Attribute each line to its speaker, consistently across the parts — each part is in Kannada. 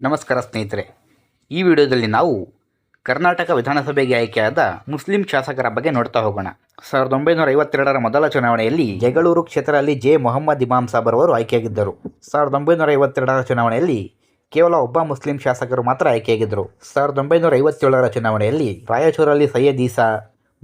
Speaker 1: ನಮಸ್ಕಾರ ಸ್ನೇಹಿತರೆ. ಈ ವಿಡಿಯೋದಲ್ಲಿ ನಾವು ಕರ್ನಾಟಕ ವಿಧಾನಸಭೆಗೆ ಆಯ್ಕೆಯಾದ ಮುಸ್ಲಿಂ ಶಾಸಕರ ಬಗ್ಗೆ ನೋಡ್ತಾ ಹೋಗೋಣ. ಸಾವಿರದ ಒಂಬೈನೂರ ಐವತ್ತೆರಡರ ಮೊದಲ ಚುನಾವಣೆಯಲ್ಲಿ ಜಗಳೂರು ಕ್ಷೇತ್ರದಲ್ಲಿ ಜೆ. ಮೊಹಮ್ಮದ್ ಇಮಾಮ್ ಸಾಬ್ ಅವರು ಆಯ್ಕೆಯಾಗಿದ್ದರು. ಸಾವಿರದ ಒಂಬೈನೂರ ಐವತ್ತೆರಡರ ಚುನಾವಣೆಯಲ್ಲಿ ಕೇವಲ ಒಬ್ಬ ಮುಸ್ಲಿಂ ಶಾಸಕರು ಮಾತ್ರ ಆಯ್ಕೆಯಾಗಿದ್ದರು. ಸಾವಿರದ ಒಂಬೈನೂರ ಐವತ್ತೇಳರ ಚುನಾವಣೆಯಲ್ಲಿ ರಾಯಚೂರಲ್ಲಿ ಸೈಯದ್ ಈಸಾ,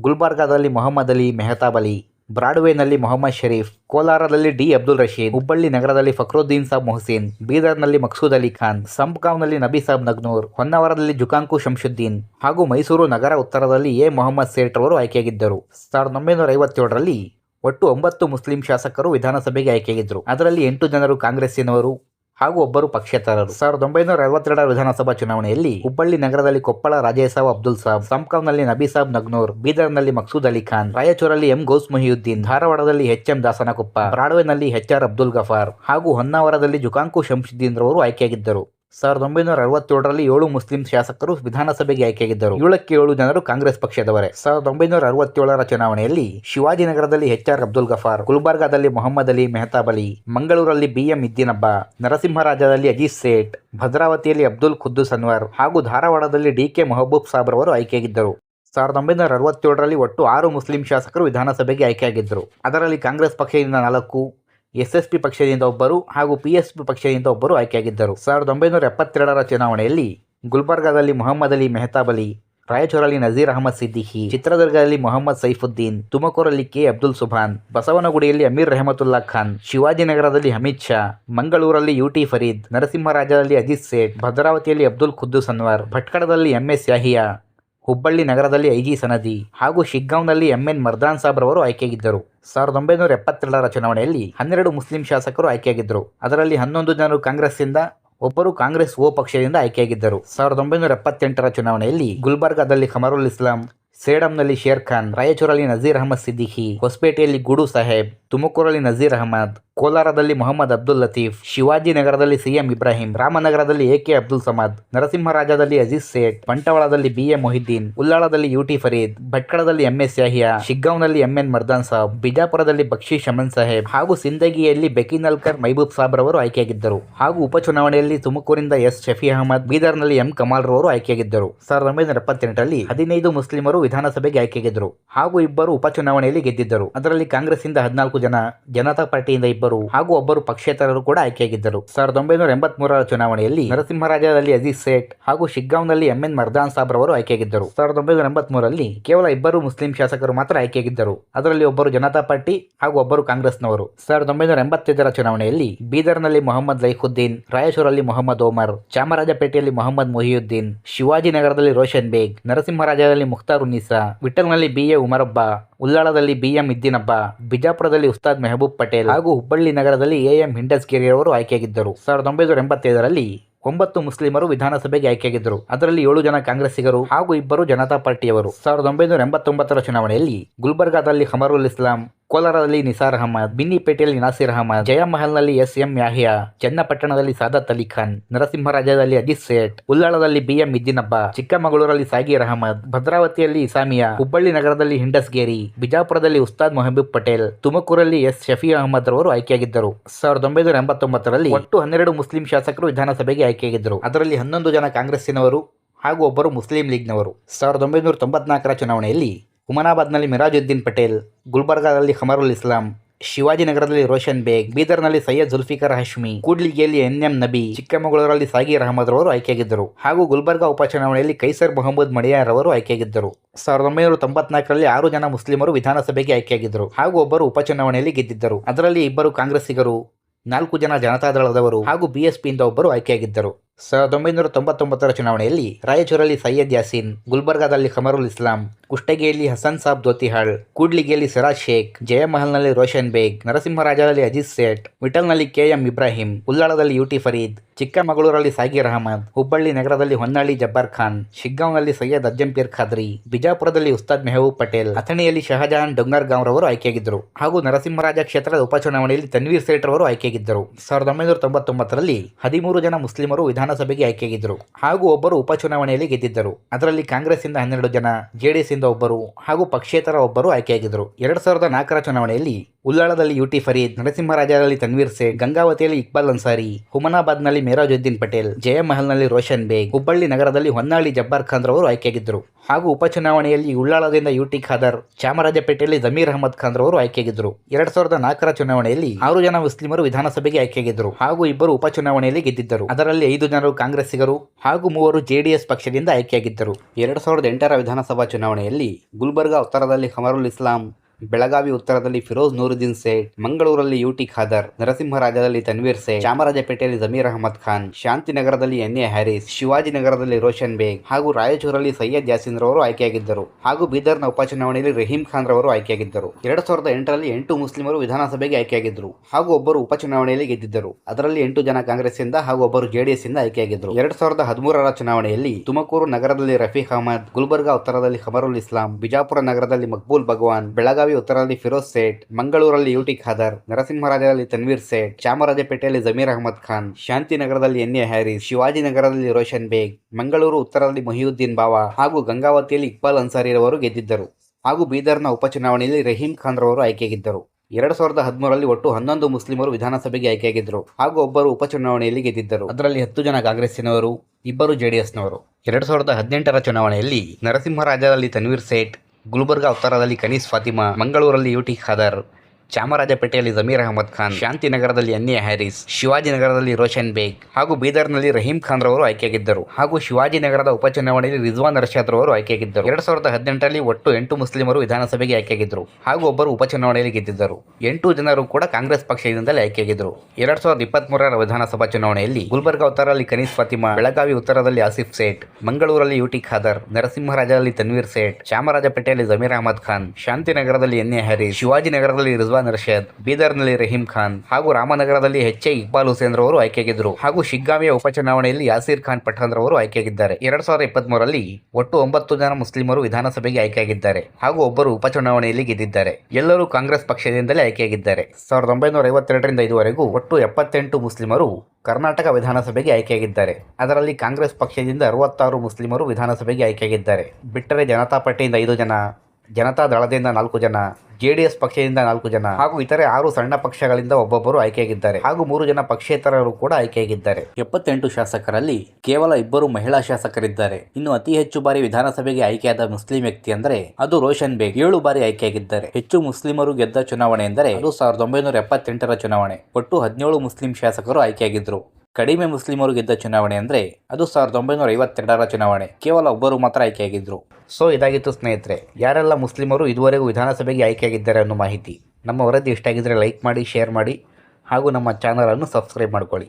Speaker 1: ಗುಲ್ಬರ್ಗಾದಲ್ಲಿ ಮೊಹಮ್ಮದ್ ಅಲಿ, ಮೆಹತಾಬ್ ಅಲಿ ಬ್ರಾಡ್ವೇನಲ್ಲಿ ಮೊಹಮ್ಮದ್ ಶರೀಫ್, ಕೋಲಾರದಲ್ಲಿ ಡಿ. ಅಬ್ದುಲ್ ರಶೀದ್, ಹುಬ್ಬಳ್ಳಿ ನಗರದಲ್ಲಿ ಫಕ್ರುದ್ದೀನ್ ಸಾಬ್ ಮೊಹಸೀನ್, ಬೀದರ್ನಲ್ಲಿ ಮಕ್ಸೂದ್ ಅಲಿ ಖಾನ್ ಸಂಪ್ಗಾಂವ್ನಲ್ಲಿ ನಬಿ ಸಾಬ್ ನಗ್ನೂರ್, ಹೊನ್ನಾವರದಲ್ಲಿ ಜುಕಾಂಕು ಶಂಶುದ್ದೀನ್ ಹಾಗೂ ಮೈಸೂರು ನಗರ ಉತ್ತರದಲ್ಲಿ ಎ. ಮೊಹಮ್ಮದ್ ಸೇಠ್ ಅವರು ಆಯ್ಕೆಯಾಗಿದ್ದರು. ಸಾವಿರದ ಒಂಬೈನೂರ ಐವತ್ತೇಳರಲ್ಲಿ ಒಟ್ಟು ಒಂಬತ್ತು ಮುಸ್ಲಿಂ ಶಾಸಕರು ವಿಧಾನಸಭೆಗೆ ಆಯ್ಕೆಯಾಗಿದ್ದರು. ಅದರಲ್ಲಿ ಎಂಟು ಜನರು ಕಾಂಗ್ರೆಸ್ಸಿನವರು. ಹಾಗೂ ಒಬ್ಬರು ಪಕ್ಷೇತರರು. ಸಾವಿರದ ಒಂಬೈನೂರ ಅರವತ್ತೆರಡರ ವಿಧಾನಸಭಾ ಚುನಾವಣೆಯಲ್ಲಿ ಹುಬ್ಬಳ್ಳಿ ನಗರದಲ್ಲಿ ಕೊಪ್ಪಳ ರಾಜೇಸಾಬ್ ಅಬ್ದುಲ್ ಸಾಬ್ ಸಂಕಾವ್ನಲ್ಲಿ ನಬಿಸಾಬ್ ನಗ್ನೂರ್, ಬೀದರ್ನಲ್ಲಿ ಮಕ್ಸೂದ್ ಅಲಿ ಖಾನ್, ರಾಯಚೂರಲ್ಲಿ ಎಂ ಗೌಸ್ ಮೊಹಿಯುದ್ದೀನ್ ಧಾರವಾಡದಲ್ಲಿ ಎಚ್ ಎಂ ದಾಸನಕೊಪ್ಪ, ಬ್ರಾಡ್ವೆನಲ್ಲಿ ಎಚ್ ಆರ್ ಅಬ್ದುಲ್ ಗಫಾರ್ ಹಾಗೂ ಹೊನ್ನಾವರದಲ್ಲಿ ಜುಕಾಂಕು ಶಂಶುದ್ದೀನ್ ರವರು ಆಯ್ಕೆಯಾಗಿದ್ದರು. ಸಾವಿರದ ಒಂಬೈನೂರ ಅರವತ್ತೇಳರಲ್ಲಿ ಏಳು ಮುಸ್ಲಿಂ ಶಾಸಕರು ವಿಧಾನಸಭೆಗೆ ಆಯ್ಕೆಯಾಗಿದ್ದರು. ಏಳಕ್ಕೆ ಏಳು ಜನರು ಕಾಂಗ್ರೆಸ್ ಪಕ್ಷದವರೇ. ಸಾವಿರದ ಒಂಬೈನೂರ ಅರವತ್ತೇಳರ ಚುನಾವಣೆಯಲ್ಲಿ ಶಿವಾಜಿನಗರದಲ್ಲಿ ಎಚ್ ಆರ್ ಅಬ್ದುಲ್ ಗಫಾರ್, ಗುಲ್ಬರ್ಗಾದಲ್ಲಿ ಮೊಹಮ್ಮದ್ ಅಲಿ ಮೆಹತಾಬ್ ಅಲಿ ಮಂಗಳೂರಲ್ಲಿ ಬಿಎಂ ಇದ್ದೀನಬ್ಬ ನರಸಿಂಹರಾಜದಲ್ಲಿ ಅಜೀತ್ ಸೇಠ್, ಭದ್ರಾವತಿಯಲ್ಲಿ ಅಬ್ದುಲ್ ಖುದ್ದು ಸನ್ವಾರ್ ಹಾಗೂ ಧಾರವಾಡದಲ್ಲಿ ಡಿ ಕೆ ಮೊಹಬೂಬ್ ಸಾಬ್ ರವರು ಆಯ್ಕೆಯಾಗಿದ್ದರು. ಸಾವಿರದ ಒಂಬೈನೂರ ಅರವತ್ತೇಳರಲ್ಲಿ ಒಟ್ಟು ಆರು ಮುಸ್ಲಿಂ ಶಾಸಕರು ವಿಧಾನಸಭೆಗೆ ಆಯ್ಕೆಯಾಗಿದ್ದರು. ಅದರಲ್ಲಿ ಕಾಂಗ್ರೆಸ್ ಪಕ್ಷದಿಂದ ನಾಲ್ಕು ಎಸ್ ಎಸ್ ಪಿ ಪಕ್ಷದಿಂದ ಒಬ್ಬರು ಹಾಗೂ ಪಿ ಪಕ್ಷದಿಂದ ಒಬ್ಬರು ಆಯ್ಕೆಯಾಗಿದ್ದರು. ಸಾವಿರದ ಒಂಬೈನೂರ ಎಪ್ಪತ್ತೆರಡರ ಚುನಾವಣೆಯಲ್ಲಿ ಗುಲ್ಬರ್ಗಾದಲ್ಲಿ ಮೊಹಮ್ಮದ್ ಅಲಿ ಮೆಹತಾಬ್ ಅಲಿ ರಾಯಚೂರಲ್ಲಿ ನಜೀರ್ ಅಹಮದ್ ಸಿದ್ದಿಖಿ ಚಿತ್ರದುರ್ಗದಲ್ಲಿ ಮೊಹಮ್ಮದ್ ಸೈಫುದ್ದೀನ್, ತುಮಕೂರಲ್ಲಿ ಕೆ ಅಬ್ದುಲ್ ಸುಭಾನ್, ಬಸವನಗುಡಿಯಲ್ಲಿ ಅಮೀರ್ ರೆಹಮತುಲ್ಲಾ ಖಾನ್, ಶಿವಾಜಿನಗರದಲ್ಲಿ ಅಮಿತ್ ಶಾ, ಮಂಗಳೂರಲ್ಲಿ ಯುಟಿ ಫರೀದ್, ನರಸಿಂಹರಾಜದಲ್ಲಿ ಅಜಿತ್ ಸೇಠ್, ಭದ್ರಾವತಿಯಲ್ಲಿ ಅಬ್ದುಲ್ ಖುದ್ದು ಸನ್ವಾರ್, ಭಟ್ಕಳದಲ್ಲಿ ಎಂಎಸ್ ಯಾಹಿಯಾ ಹುಬ್ಬಳ್ಳಿ ನಗರದಲ್ಲಿ ಐಜಿ ಸನದಿ ಹಾಗೂ ಶಿಗ್ಗಾಂವ್ನಲ್ಲಿ ಎಂಎನ್ ಮರ್ದಾನ್ ಸಾಬ್ ರವರು ಆಯ್ಕೆಯಾಗಿದ್ದರು. ಸಾವಿರದ ಒಂಬೈನೂರ ಎಪ್ಪತ್ತೆರಡರ ಚುನಾವಣೆಯಲ್ಲಿ ಹನ್ನೆರಡು ಮುಸ್ಲಿಂ ಶಾಸಕರು ಆಯ್ಕೆಯಾಗಿದ್ದರು. ಅದರಲ್ಲಿ ಹನ್ನೊಂದು ಜನರು ಕಾಂಗ್ರೆಸ್ಸಿಂದ, ಒಬ್ಬರು ಕಾಂಗ್ರೆಸ್ ಓ ಪಕ್ಷದಿಂದ ಆಯ್ಕೆಯಾಗಿದ್ದರು. ಸಾವಿರದ ಒಂಬೈನೂರ ಎಪ್ಪತ್ತೆಂಟರ ಚುನಾವಣೆಯಲ್ಲಿ ಗುಲ್ಬರ್ಗಾದಲ್ಲಿ ಖಮರುಲ್ ಇಸ್ಲಾಂ, ಸೇಡಂನಲ್ಲಿ ಶೇರ್ ಖಾನ್, ರಾಯಚೂರಲ್ಲಿ ನಜೀರ್ ಅಹಮದ್ ಸಿದ್ದಿಖಿ, ಹೊಸಪೇಟೆಯಲ್ಲಿ ಗುಡು ಸಾಹೇಬ್ ತುಮಕೂರಲ್ಲಿ ನಜೀರ್ ಅಹಮದ್, ಕೋಲಾರದಲ್ಲಿ ಮೊಹಮ್ಮದ್ ಅಬ್ದುಲ್ ಲತೀಫ್ ಶಿವಾಜಿನಗರದಲ್ಲಿ ಸಿಎಂ ಇಬ್ರಾಹಿಂ, ರಾಮನಗರದಲ್ಲಿ ಎಕೆ ಅಬ್ದುಲ್ ಸಮದ್, ನರಸಿಂಹರಾಜದಲ್ಲಿ ಅಜೀಜ್ ಸೇಠ್, ಬಂಟವಾಳದಲ್ಲಿ ಬಿಎ ಮೊಹಿದ್ದೀನ್ ಉಲ್ಲಾಳದಲ್ಲಿ ಯುಟಿ ಫರೀದ್, ಭಟ್ಕಳದಲ್ಲಿ ಎಂಎಸ್ ಯಾಹಿಯಾ, ಶಿಗ್ಗಾಂವ್ನಲ್ಲಿ ಎಂಎನ್ ಮರ್ದಾನ್ ಸಾಬ್, ಬಿಜಾಪುರದಲ್ಲಿ ಬಕ್ಷಿ ಶಮನ್ ಸಾಹೇಬ್ ಹಾಗೂ ಸಿಂದಗಿಯಲ್ಲಿ ಬೆಕಿನಲ್ಕರ್ ಮೈಬೂಬ್ ಸಾಬ್ ರವರು ಆಯ್ಕೆಯಾಗಿದ್ದರು. ಹಾಗೂ ಉಪಚುನಾವಣೆಯಲ್ಲಿ ತುಮಕೂರಿಂದ ಎಸ್ ಶಫಿ ಅಹಮದ್, ಬೀದರ್ನಲ್ಲಿ ಎಂ ಕಮಾಲ್ ರವರು ಆಯ್ಕೆಯಾಗಿದ್ದರು. ಸಾವಿರದ ಒಂಬೈನೂರ ಎಪ್ಪತ್ತೆಂಟರಲ್ಲಿ ಹದಿನೈದು ಮುಸ್ಲಿಮರು ವಿಧಾನಸಭೆಗೆ ಆಯ್ಕೆಯಾಗಿದ್ದರು. ಹಾಗೂ ಇಬ್ಬರು ಉಪಚುನಾವಣೆಯಲ್ಲಿ ಗೆದ್ದಿದ್ದರು. ಅದರಲ್ಲಿ ಕಾಂಗ್ರೆಸ್ಸಿಂದ ಹದಿನಾಲ್ಕು ಜನ, ಜನತಾ ಪಾರ್ಟಿಯಿಂದ ಇಬ್ಬರು ಹಾಗೂ ಒಬ್ಬರು ಪಕ್ಷೇತರರು ಕೂಡ ಆಯ್ಕೆಯಾಗಿದ್ದರು. ಸಾವಿರದ ಒಂಬೈನೂರ ಎಂಬತ್ ಮೂರರ ಚುನಾವಣೆಯಲ್ಲಿ ನರಸಿಂಹರಾಜದಲ್ಲಿ ಅಜೀಜ್ ಸೇಠ್ ಹಾಗೂ ಶಿಗ್ಗಾಂವ್ನಲ್ಲಿ ಎಂಎನ್ ಮರ್ದಾನ್ ಸಾಬ್ ರವರು ಆಯ್ಕೆಯಾಗಿದ್ದರು. ಸಾವಿರದ ಒಂಬೈನೂರ ಎಂಬತ್ ಮೂರರಲ್ಲಿ ಕೇವಲ ಇಬ್ಬರು ಮುಸ್ಲಿಂ ಶಾಸಕರು ಮಾತ್ರ ಆಯ್ಕೆಯಾಗಿದ್ದರು. ಅದರಲ್ಲಿ ಒಬ್ಬರು ಜನತಾ ಪಾರ್ಟಿ ಹಾಗೂ ಒಬ್ಬರು ಕಾಂಗ್ರೆಸ್ನವರು. ಸಾವಿರದ ಒಂಬೈನೂರ ಎಂಬತ್ತೈದರ ಚುನಾವಣೆಯಲ್ಲಿ ಬೀದರ್ನಲ್ಲಿ ಮೊಹಮ್ಮದ್ ಲೈಹುದ್ದೀನ್, ರಾಯಚೂರಲ್ಲಿ ಮೊಹಮ್ಮದ್ ಓಮರ್, ಚಾಮರಾಜಪೇಟೆಯಲ್ಲಿ ಮೊಹಮ್ಮದ್ ಮೊಹಿಯುದ್ದೀನ್, ಶಿವಾಜಿನಗರದಲ್ಲಿ ರೋಷನ್ ಬೇಗ್, ನರಸಿಂಹರಾಜದಲ್ಲಿ ಮುಖ್ತಾರ್ ಉನ್ನಿಸಾ ವಿಠಲ್ನಲ್ಲಿ ಬಿಎ ಉಮರಬ್ಬ ಉಲ್ಲಾಳದಲ್ಲಿ ಬಿಎಂ ಇದ್ದಿನಬ್ಬ ಬಿಜಾಪುರದಲ್ಲಿ ಉಸ್ತಾದ್ ಮೆಹಬೂಬ್ ಪಟೇಲ್ ಹಾಗೂ ಹುಬ್ಬಳ್ಳಿ ನಗರದಲ್ಲಿ ಎಎಂ ಹಿಂಡಸ್ಗೇರಿ ಅವರು ಆಯ್ಕೆಯಾಗಿದ್ದರು. ಸಾವಿರದ ಒಂಬೈನೂರ ಎಂಬತ್ತೈದರಲ್ಲಿ ಒಂಬತ್ತು ಮುಸ್ಲಿಮರು ವಿಧಾನಸಭೆಗೆ ಆಯ್ಕೆಯಾಗಿದ್ದರು. ಅದರಲ್ಲಿ ಏಳು ಜನ ಕಾಂಗ್ರೆಸ್ಸಿಗರು ಹಾಗೂ ಇಬ್ಬರು ಜನತಾ ಪಾರ್ಟಿಯವರು. ಸಾವಿರದ ಒಂಬೈನೂರ ಎಂಬತ್ತೊಂಬತ್ತರ ಚುನಾವಣೆಯಲ್ಲಿ ಗುಲ್ಬರ್ಗಾದಲ್ಲಿ ಹಮರುಲ್ ಇಸ್ಲಾಂ ಕೋಲಾರದಲ್ಲಿ ನಿಸಾರ್ ಅಹಮದ್ ಬಿನ್ನಿಪೇಟೆಯಲ್ಲಿ ನಾಸಿರ್ ಅಹಮದ್ ಜಯಮಹಲ್ನಲ್ಲಿ ಎಸ್ ಎಂ ಯಾಹಿಯಾ, ಚನ್ನಪಟ್ಟಣದಲ್ಲಿ ಸಾದತ್ ಅಲಿ ಖಾನ್, ನರಸಿಂಹರಾಜದಲ್ಲಿ ಅಜಿತ್ ಸೇಠ್, ಉಲ್ಲಾಳದಲ್ಲಿ ಬಿಎಂ ಇದ್ದಿನಬ್ಬ, ಚಿಕ್ಕಮಗಳೂರಲ್ಲಿ ಸಾಗೀರ್ ಅಹಮದ್, ಭದ್ರಾವತಿಯಲ್ಲಿ ಇಸಾಮಿಯಾ, ಹುಬ್ಬಳ್ಳಿ ನಗರದಲ್ಲಿ ಹಿಂಡಸ್ಗೇರಿ ಬಿಜಾಪುರದಲ್ಲಿ ಉಸ್ತಾದ್ ಮೊಹಬೂಬ್ ಪಟೇಲ್, ತುಮಕೂರಲ್ಲಿ ಎಸ್ ಶಫಿ ಅಹಮದ್ ರವರು ಆಯ್ಕೆಯಾಗಿದ್ದರು. ಸಾವಿರದ ಒಂಬೈನೂರ ಎಂಬತ್ತೊಂಬತ್ತರಲ್ಲಿ ಒಟ್ಟು ಹನ್ನೆರಡು ಮುಸ್ಲಿಂ ಶಾಸಕರು ವಿಧಾನಸಭೆಗೆ ಆಯ್ಕೆಯಾಗಿದ್ದರು. ಅದರಲ್ಲಿ ಹನ್ನೊಂದು ಜನ ಕಾಂಗ್ರೆಸ್ಸಿನವರು ಹಾಗೂ ಒಬ್ಬರು ಮುಸ್ಲಿಂ ಲೀಗ್ನವರು. ಸಾವಿರದ ಒಂಬೈನೂರ ತೊಂಬತ್ನಾಲ್ಕರ ಚುನಾವಣೆಯಲ್ಲಿ ಹುಮನಾಬಾದ್ನಲ್ಲಿ ಮಿರಾಜುದ್ದೀನ್ ಪಟೇಲ್, ಗುಲ್ಬರ್ಗಾದಲ್ಲಿ ಖಮರುಲ್ ಇಸ್ಲಾಂ, ಶಿವಾಜಿನಗರದಲ್ಲಿ ರೋಷನ್ ಬೇಗ್, ಬೀದರ್ನಲ್ಲಿ ಸೈಯದ್ ಜುಲ್ಫಿಕರ್ ಹಶ್ಮಿ ಎನ್ ಎಂ ನಬಿ, ಚಿಕ್ಕಮಗಳೂರಲ್ಲಿ ಸಾಗಿರ್ ಅಹಮದ್ ರವರು ಆಯ್ಕೆಯಾಗಿದ್ದರು. ಹಾಗೂ ಗುಲ್ಬರ್ಗಾ ಉಪಚುನಾವಣೆಯಲ್ಲಿ ಕೈಸರ್ ಮೊಹಮ್ಮದ್ ಮಡಿಯಾರ್ ಅವರು ಆಯ್ಕೆಯಾಗಿದ್ದರು. ಸಾವಿರದ ಒಂಬೈನೂರ ತೊಂಬತ್ನಾಲ್ಕರಲ್ಲಿ ಆರು ಜನ ಮುಸ್ಲಿಮರು ವಿಧಾನಸಭೆಗೆ ಆಯ್ಕೆಯಾಗಿದ್ದರು. ಹಾಗೂ ಒಬ್ಬರು ಉಪಚುನಾವಣೆಯಲ್ಲಿ ಗೆದ್ದಿದ್ದರು. ಅದರಲ್ಲಿ ಇಬ್ಬರು ಕಾಂಗ್ರೆಸ್ಸಿಗರು, ನಾಲ್ಕು ಜನ ಜನತಾದಳದವರು ಹಾಗೂ ಬಿಎಸ್ಪಿಯಿಂದ ಒಬ್ಬರು ಆಯ್ಕೆಯಾಗಿದ್ದರು. ಸಾವಿರದ ಒಂಬೈನೂರ ತೊಂಬತ್ತೊಂಬತ್ತರ ಚುನಾವಣೆಯಲ್ಲಿ ರಾಯಚೂರಲ್ಲಿ ಸೈಯದ್ ಯಾಸೀನ್, ಗುಲ್ಬರ್ಗಾದಲ್ಲಿ ಖಮರುಲ್ ಇಸ್ಲಾಂ ಕುಷ್ಟಗಿಯಲ್ಲಿ ಹಸನ್ ಸಾಬ್ ದೋತಿಹಾಳ್ ಕೂಡ್ಲಿಗೇಲಿ ಸಿರಾಜ್ ಶೇಖ್, ಜಯಮಹಲ್ನಲ್ಲಿ ರೋಷನ್ ಬೇಗ್, ನರಸಿಂಹರಾಜದಲ್ಲಿ ಅಜಿತ್ ಸೇಠ್ ವಿಠಲ್ನಲ್ಲಿ ಕೆಎಂ ಇಬ್ರಾಹಿಂ, ಉಲ್ಲಾಳದಲ್ಲಿ ಯುಟಿ ಫರೀದ್, ಚಿಕ್ಕಮಗಳೂರಲ್ಲಿ ಸಾಗಿರ್ ಅಹಮದ್ ಹುಬ್ಬಳ್ಳಿ ನಗರದಲ್ಲಿ ಹೊನ್ನಾಳಿ ಜಬ್ಬಾರ್ ಖಾನ್, ಶಿಗ್ಗಾಂವ್ನಲ್ಲಿ ಸೈಯದ್ ಅಜ್ಜಂಪೀರ್ ಖಾದ್ರಿ, ಬಿಜಾಪುರದಲ್ಲಿ ಉಸ್ತಾದ್ ಮೆಹಬೂಬ್ ಪಟೇಲ್, ಅಥಣಿಯಲ್ಲಿ ಶಹಜಹಾನ್ ಡೊಂಗರ್ಗಾಂವ್ ರವರು ಆಯ್ಕೆಯಾಗಿದ್ದರು. ಹಾಗೂ ನರಸಿಂಹರಾಜ ಕ್ಷೇತ್ರದ ಉಪಚುನಾವಣೆಯಲ್ಲಿ ತನ್ವೀರ್ ಸೇಠ್ ರವರು ಆಯ್ಕೆಯಾಗಿದ್ದರು. ಸಾವಿರದ ಒಂಬೈನೂರ ತೊಂಬತ್ತೊಂಬತ್ತರಲ್ಲಿ ಹದಿಮೂರು ಜನ ಮುಸ್ಲಿಮರು ವಿಧಾನಸಭೆಗೆ ಆಯ್ಕೆಯಾಗಿದ್ದರು. ಹಾಗೂ ಒಬ್ಬರು ಉಪಚುನಾವಣೆಯಲ್ಲಿ ಗೆದ್ದಿದ್ದರು. ಅದರಲ್ಲಿ ಕಾಂಗ್ರೆಸ್ಸಿಂದ ಹನ್ನೆರಡು ಜನ ಜೆಡಿಎಸ್ ಪಕ್ಷದಿಂದ ಒಬ್ಬರು ಹಾಗೂ ಪಕ್ಷೇತರ ಒಬ್ಬರು ಆಯ್ಕೆಯಾಗಿದ್ದರು. ಎರಡ್ ಸಾವಿರದ ನಾಲ್ಕರ ಚುನಾವಣೆಯಲ್ಲಿ ಉಲ್ಲಾಳದಲ್ಲಿ ಯುಟಿ ಫರೀದ್ ನರಸಿಂಹರಾಜರಲ್ಲಿ ತನ್ವೀರ್ ಸೇಠ್ ಗಂಗಾವತಿಯಲ್ಲಿ ಇಕ್ಬಾಲ್ ಅನ್ಸಾರಿ, ಹುಮನಾಬಾದ್ನಲ್ಲಿ ಮೇರಾಜುದ್ದೀನ್ ಪಟೇಲ್, ಜಯಮಹಲ್ನಲ್ಲಿ ರೋಷನ್ ಬೇಗ್ ಹುಬ್ಬಳ್ಳಿ ನಗರದಲ್ಲಿ ಹೊನ್ನಾಳಿ ಜಬ್ಬಾರ್ ಖಾನ್ ರವರು ಆಯ್ಕೆಯಾಗಿದ್ದರು. ಹಾಗೂ ಉಪಚುನಾವಣೆಯಲ್ಲಿ ಉಳ್ಳಾಳದಿಂದ ಯುಟಿ ಖಾದರ್, ಚಾಮರಾಜಪೇಟೆಯಲ್ಲಿ ಜಮೀರ್ ಅಹಮದ್ ಖಾನ್ ರವರು ಆಯ್ಕೆಯಾಗಿದ್ದರು. ಎರಡ್ ಸಾವಿರದ ನಾಲ್ಕರ ಚುನಾವಣೆಯಲ್ಲಿ ಆರು ಜನ ಮುಸ್ಲಿಮರು ವಿಧಾನಸಭೆಗೆ ಆಯ್ಕೆಯಾಗಿದ್ದರು ಹಾಗೂ ಇಬ್ಬರು ಉಪಚುನಾವಣೆಯಲ್ಲಿ ಗೆದ್ದಿದ್ದರು. ಅದರಲ್ಲಿ ಐದು ಜನರು ಕಾಂಗ್ರೆಸ್ಸಿಗರು ಹಾಗೂ ಮೂವರು ಜೆಡಿಎಸ್ ಪಕ್ಷದಿಂದ ಆಯ್ಕೆಯಾಗಿದ್ದರು. ಎರಡ್ ಸಾವಿರದ ಎಂಟರ ವಿಧಾನಸಭಾ ಚುನಾವಣೆಯಲ್ಲಿ ಗುಲ್ಬರ್ಗಾ ಉತ್ತರದಲ್ಲಿ ಹಮರುಲ್ ಇಸ್ಲಾಂ ಬೆಳಗಾವಿ ಉತ್ತರದಲ್ಲಿ ಫಿರೋಜ್ ನೂರುದ್ದೀನ್ ಸೇಠ್ ಮಂಗಳೂರಲ್ಲಿ ಯುಟಿ ಖಾದರ್ ನರಸಿಂಹರಾಜದಲ್ಲಿ ತನ್ವೀರ್ ಸೇಠ್ ಚಾಮರಾಜಪೇಟೆಯಲ್ಲಿ ಜಮೀರ್ ಅಹಮದ್ ಖಾನ್ ಶಾಂತಿನಗರದಲ್ಲಿ ಎನ್ ಎ ಹ್ಯಾರಿಸ್ ಶಿವಾಜಿನಗರದಲ್ಲಿ ರೋಷನ್ ಬೇಗ್ ಹಾಗೂ ರಾಯಚೂರಲ್ಲಿ ಸೈಯದ್ ಯಾಸಿನ್ ರವರು ಆಯ್ಕೆಯಾಗಿದ್ದರು ಹಾಗೂ ಬೀದರ್ನ ಉಪಚುನಾವಣೆಯಲ್ಲಿ ರಹೀಂ ಖಾನ್ ರವರು ಆಯ್ಕೆಯಾಗಿದ್ದರು. ಎರಡ್ ಸಾವಿರದ ಎಂಟರಲ್ಲಿ ಎಂಟು ಮುಸ್ಲಿಮರು ವಿಧಾನಸಭೆಗೆ ಆಯ್ಕೆಯಾಗಿದ್ದರು ಹಾಗೂ ಒಬ್ಬರು ಉಪಚುನಾವಣೆಯಲ್ಲಿ ಗೆದ್ದಿದ್ದರು. ಅದರಲ್ಲಿ ಎಂಟು ಜನ ಕಾಂಗ್ರೆಸ್ ಇಂದ ಹಾಗೂ ಒಬ್ಬರು ಜೆಡಿಎಸ್ ಇಂದ ಆಯ್ಕೆಯಾಗಿದ್ದರು. ಎರಡ್ ಸಾವಿರದ ಹದಿಮೂರರ ಚುನಾವಣೆಯಲ್ಲಿ ತುಮಕೂರು ನಗರದಲ್ಲಿ ರಫೀಕ್ ಅಹಮದ್, ಗುಲ್ಬರ್ಗಾ ಉತ್ತರದಲ್ಲಿ ಖಮರುಲ್ ಇಸ್ಲಾಂ, ಬಿಜಾಪುರ ನಗರದಲ್ಲಿ ಮಕ್ಬೂಲ್ ಭಗವಾನ್, ಬೆಳಗಾವಿ ಉತ್ತರದಲ್ಲಿ ಫಿರೋಜ್ ಸೇಠ್, ಮಂಗಳೂರಲ್ಲಿ ಯುಟಿ ಖಾದರ್ ನರಸಿಂಹರಾಜರಲ್ಲಿ ತನ್ವೀರ್ ಸೇಠ್, ಚಾಮರಾಜಪೇಟೆಯಲ್ಲಿ ಜಮೀರ್ ಅಹಮದ್ ಖಾನ್, ಶಾಂತಿನಗರದಲ್ಲಿ ಎನ್ ಎ ಹ್ಯಾರಿಸ್, ಶಿವಾಜಿನಗರದಲ್ಲಿ ರೋಷನ್ ಬೇಗ್, ಮಂಗಳೂರು ಉತ್ತರದಲ್ಲಿ ಮೊಹಿಯುದ್ದೀನ್ ಬಾವಾ ಹಾಗೂ ಗಂಗಾವತಿಯಲ್ಲಿ ಇಕ್ಬಾಲ್ ಅನ್ಸಾರಿರವರು ಗೆದ್ದಿದ್ದರು ಹಾಗೂ ಬೀದರ್ನ ಉಪಚುನಾವಣೆಯಲ್ಲಿ ರಹೀಂ ಖಾನ್ ರವರು ಆಯ್ಕೆಯಾಗಿದ್ದರು. ಎರಡು ಸಾವಿರದ ಹದಿಮೂರರಲ್ಲಿ ಒಟ್ಟು ಹನ್ನೊಂದು ಮುಸ್ಲಿಮರು ವಿಧಾನಸಭೆಗೆ ಆಯ್ಕೆಯಾಗಿದ್ದರು ಹಾಗೂ ಒಬ್ಬರು ಉಪಚುನಾವಣೆಯಲ್ಲಿ ಗೆದ್ದಿದ್ದರು. ಅದರಲ್ಲಿ ಹತ್ತು ಜನ ಕಾಂಗ್ರೆಸ್ಸಿನವರು, ಇಬ್ಬರು ಜೆಡಿಎಸ್ನವರು ಎರಡು ಸಾವಿರದ ಹದಿನೆಂಟರ ಚುನಾವಣೆಯಲ್ಲಿ ನರಸಿಂಹರಾಜದಲ್ಲಿ ತನ್ವೀರ್ ಸೇಠ್ ಗುಲ್ಬರ್ಗಾ ಉತ್ತರದಲ್ಲಿ ಕನೀಸ್ ಫಾತಿಮಾ ಮಂಗಳೂರಲ್ಲಿ ಯುಟಿ ಖಾದರ್ ಚಾಮರಾಜಪೇಟೆಯಲ್ಲಿ ಜಮೀರ್ ಅಹಮದ್ ಖಾನ್, ಶಾಂತಿನಗರದಲ್ಲಿ ನಗರದಲ್ಲಿ ಎ ಹ್ಯಾರಿಸ್ ಶಿವಾಜಿನಗರದಲ್ಲಿ ರೋಷನ್ ಬೇಗ್ ಹಾಗೂ ಬೀದರ್ನಲ್ಲಿ ರಹೀಂ ಖಾನ್ ರವರು ಆಯ್ಕೆಯಾಗಿದ್ದರು ಹಾಗೂ ಶಿವಾಜಿನಗರದ ಉಪಚುನಾವಣೆಯಲ್ಲಿ ರಿಜ್ವಾನ್ ಅರ್ಷಾದ್ ರವರು ಆಯ್ಕೆಯಾಗಿದ್ದರು. ಎರಡ್ ಸಾವಿರದ ಹದಿನೆಂಟರಲ್ಲಿ ಒಟ್ಟು ಎಂಟು ಮುಸ್ಲಿಮರು ವಿಧಾನಸಭೆಗೆ ಆಯ್ಕೆಯಾಗಿದ್ದರು ಹಾಗೂ ಒಬ್ಬರು ಉಪಚುನಾವಣೆಯಲ್ಲಿ ಗೆದ್ದಿದ್ದರು. ಎಂಟು ಜನರು ಕೂಡ ಕಾಂಗ್ರೆಸ್ ಪಕ್ಷದಿಂದಲೇ ಆಯ್ಕೆಯಾಗಿದ್ದರು. ಎರಡ್ ಸಾವಿರದ ಇಪ್ಪತ್ಮೂರರ ವಿಧಾನಸಭಾ ಚುನಾವಣೆಯಲ್ಲಿ ಗುಲ್ಬರ್ಗಾ ಉತ್ತರದಲ್ಲಿ ಕನೀಸ್ ಫಾತಿಮಾ, ಬೆಳಗಾವಿ ಉತ್ತರದಲ್ಲಿ ಆಸಿಫ್ ಸೇಠ್, ಮಂಗಳೂರಲ್ಲಿ ಯುಟಿ ಖಾದರ್ ನರಸಿಂಹರಾಜದಲ್ಲಿ ತನ್ವೀರ್ ಸೇಠ್, ಚಾಮರಾಜಪೇಟೆಯಲ್ಲಿ ಜಮೀರ್ ಅಹಮದ್ ಖಾನ್, ಶಾಂತಿನಗರದಲ್ಲಿ ಎನ್ಎ ಹ್ಯಾರಿ ಶಿವಾಜಿನಗರದಲ್ಲಿ ರಿಜ್ವಾನ್ ಅರ್ಷದ್ ಬೀದರ್ನಲ್ಲಿ ರಹೀಂ ಖಾನ್ ಹಾಗೂ ರಾಮನಗರದಲ್ಲಿ ಎಚ್ ಎ ಇಕ್ಬಾಲ್ ಹುಸೇನ್ ರವರು ಆಯ್ಕೆಯಾಗಿದ್ದರು. ಹಾಗೂ ಶಿಗ್ಗಾಮಿಯ ಉಪಚುನಾವಣೆಯಲ್ಲಿ ಯಾಸೀರ್ ಖಾನ್ ಪಠಾಣ್ ರವರು ಆಯ್ಕೆಯಾಗಿದ್ದಾರೆ. ಎರಡ್ ಸಾವಿರದ ಇಪ್ಪತ್ಮೂರರಲ್ಲಿ ಒಟ್ಟು ಒಂಬತ್ತು ಜನ ಮುಸ್ಲಿಮರು ವಿಧಾನಸಭೆಗೆ ಆಯ್ಕೆಯಾಗಿದ್ದಾರೆ ಹಾಗೂ ಒಬ್ಬರು ಉಪಚುನಾವಣೆಯಲ್ಲಿ ಗೆದ್ದಿದ್ದಾರೆ. ಎಲ್ಲರೂ ಕಾಂಗ್ರೆಸ್ ಪಕ್ಷದಿಂದಲೇ ಆಯ್ಕೆಯಾಗಿದ್ದಾರೆ. ಸಾವಿರದ ಒಂಬೈನೂರ ಐವತ್ತೆರಡರಿಂದ ಇದುವರೆಗೂ ಒಟ್ಟು ಎಪ್ಪತ್ತೆಂಟು ಮುಸ್ಲಿಮರು ಕರ್ನಾಟಕ ವಿಧಾನಸಭೆಗೆ ಆಯ್ಕೆಯಾಗಿದ್ದಾರೆ. ಅದರಲ್ಲಿ ಕಾಂಗ್ರೆಸ್ ಪಕ್ಷದಿಂದ ಅರವತ್ತಾರು ಮುಸ್ಲಿಮರು ವಿಧಾನಸಭೆಗೆ ಆಯ್ಕೆಯಾಗಿದ್ದಾರೆ. ಬಿಟ್ಟರೆ ಜನತಾ ಪಾರ್ಟಿಯಿಂದ ಐದು ಜನ ಜನತಾ ದಳದಿಂದ ನಾಲ್ಕು ಜನ ಜೆಡಿಎಸ್ ಪಕ್ಷದಿಂದ ನಾಲ್ಕು ಜನ ಹಾಗೂ ಇತರೆ ಆರು ಸಣ್ಣ ಪಕ್ಷಗಳಿಂದ ಒಬ್ಬೊಬ್ಬರು ಆಯ್ಕೆಯಾಗಿದ್ದಾರೆ ಹಾಗೂ ಮೂರು ಜನ ಪಕ್ಷೇತರರು ಕೂಡ ಆಯ್ಕೆಯಾಗಿದ್ದಾರೆ. ಎಪ್ಪತ್ತೆಂಟು ಶಾಸಕರಲ್ಲಿ ಕೇವಲ ಇಬ್ಬರು ಮಹಿಳಾ ಶಾಸಕರಿದ್ದಾರೆ. ಇನ್ನು ಅತಿ ಹೆಚ್ಚು ಬಾರಿ ವಿಧಾನಸಭೆಗೆ ಆಯ್ಕೆಯಾದ ಮುಸ್ಲಿಂ ವ್ಯಕ್ತಿ ಅಂದರೆ ಅದು ರೋಷನ್ ಬೇಗ್. ಏಳು ಬಾರಿ ಆಯ್ಕೆಯಾಗಿದ್ದಾರೆ. ಹೆಚ್ಚು ಮುಸ್ಲಿಮರು ಗೆದ್ದ ಚುನಾವಣೆ ಎಂದರೆ ಅದು ಸಾವಿರದ ಒಂಬೈನೂರ ಎಪ್ಪತ್ತೆಂಟರ ಚುನಾವಣೆ. ಒಟ್ಟು ಹದಿನೇಳು ಮುಸ್ಲಿಂ ಶಾಸಕರು ಆಯ್ಕೆಯಾಗಿದ್ರು. ಕಡಿಮೆ ಮುಸ್ಲಿಮರು ಗೆದ್ದ ಚುನಾವಣೆ ಅಂದರೆ ಅದು ಸಾವಿರದ ಒಂಬೈನೂರ ಐವತ್ತೆರಡರ ಚುನಾವಣೆ. ಕೇವಲ ಒಬ್ಬರು ಮಾತ್ರ ಆಯ್ಕೆಯಾಗಿದ್ದರು ಸೊ ಇದಾಗಿತ್ತು ಸ್ನೇಹಿತರೆ, ಯಾರೆಲ್ಲ ಮುಸ್ಲಿಮರು ಇದುವರೆಗೂ ವಿಧಾನಸಭೆಗೆ ಆಯ್ಕೆಯಾಗಿದ್ದಾರೆ ಅನ್ನೋ ಮಾಹಿತಿ ನಮ್ಮ ವರದಿ ಇಷ್ಟ ಆಗಿದ್ದರೆ ಲೈಕ್ ಮಾಡಿ ಶೇರ್ ಮಾಡಿ ಹಾಗೂ ನಮ್ಮ ಚಾನಲನ್ನು ಸಬ್ಸ್ಕ್ರೈಬ್ ಮಾಡ್ಕೊಳ್ಳಿ.